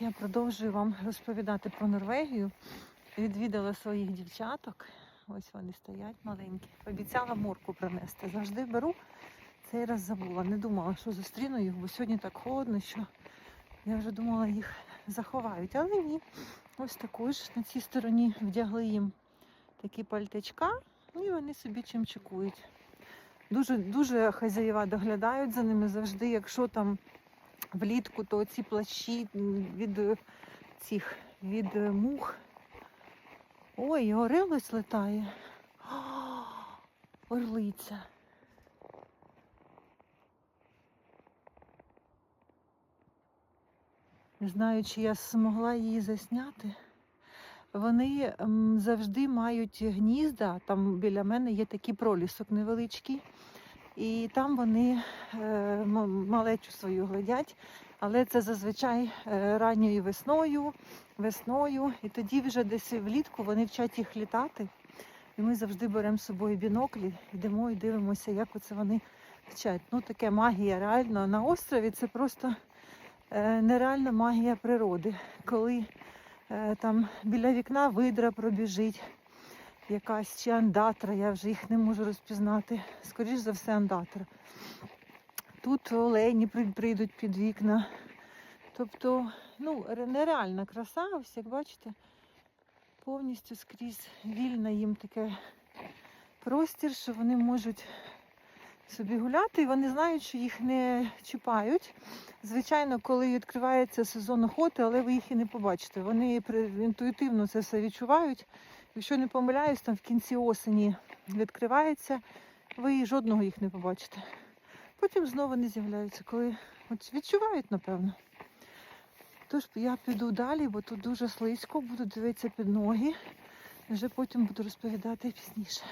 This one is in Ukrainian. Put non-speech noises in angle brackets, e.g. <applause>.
Я продовжую вам розповідати про Норвегію. Відвідала своїх дівчаток. Ось вони стоять маленькі. Обіцяла морку принести. Завжди беру. Цей раз забула. Не думала, що зустріну їх, бо сьогодні так холодно, що я вже думала, їх заховають. Але ні. Ось таку ж на цій стороні вдягли їм такі пальтечка, і вони собі чимчикують. Дуже, дуже хазяєва доглядають за ними завжди, якщо там влітку, то ці плащі від е, цих від е, мух. Ой, і орелось летає. А, <gasps> Орлиця. Не знаю, чи я змогла її засняти. Вони завжди мають гнізда. Там біля мене є такий пролісок невеличкий. І там вони е, малечу свою глядять, але це зазвичай е, ранньою весною, весною, і тоді вже десь влітку вони вчать їх літати. І ми завжди беремо з собою біноклі, йдемо і дивимося, як оце вони вчать. Ну, таке магія реально на острові це просто е, нереальна магія природи. Коли там біля вікна видра пробіжить, якась чи андатра, я вже їх не можу розпізнати. Скоріш за все, андатра. Тут олені прийдуть під вікна. Тобто, ну, нереальна краса, ось як бачите, повністю скрізь вільна їм таке простір, що вони можуть собі гуляти, і вони знають, що їх не чіпають. Звичайно, коли відкривається сезон охоти, але ви їх і не побачите. Вони інтуїтивно це все відчувають. Якщо не помиляюсь, там в кінці осені відкривається, ви жодного їх не побачите. Потім знову не з'являються, коли от відчувають, напевно. Тож я піду далі, бо тут дуже слизько, буду дивитися під ноги. Вже потім буду розповідати пізніше.